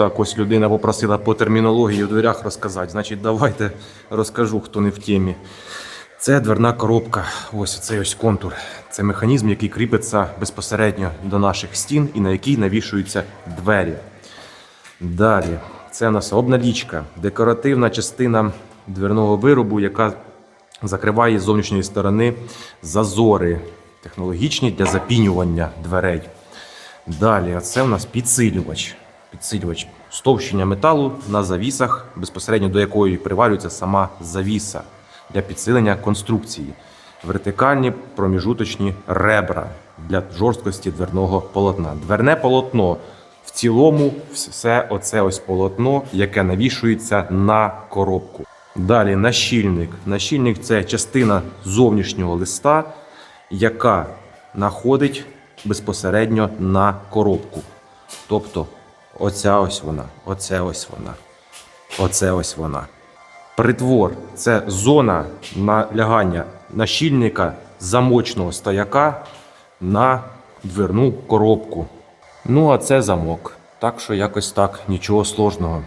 Так, ось людина попросила по термінології у дверях розказати. Значить, давайте розкажу, хто не в темі. Це дверна коробка. Ось цей ось контур. Це механізм, який кріпиться безпосередньо до наших стін і на який навішуються двері. Далі, це у нас обналічка, декоративна частина дверного виробу, яка закриває з зовнішньої сторони зазори технологічні для запінювання дверей. Далі, це у нас підсилювач. Підсилювач стовщення металу на завісах, безпосередньо до якої приварюється сама завіса для підсилення конструкції. Вертикальні проміжуточні ребра для жорсткості дверного полотна. Дверне полотно в цілому все оце ось полотно, яке навішується на коробку. Далі нащільник. Нащільник це частина зовнішнього листа, яка находить безпосередньо на коробку. Тобто, оця ось вона, оце ось вона, оце ось вона. Притвор це зона налягання нащільника замочного стояка на дверну коробку. Ну, а це замок. Так що якось так, нічого сложного.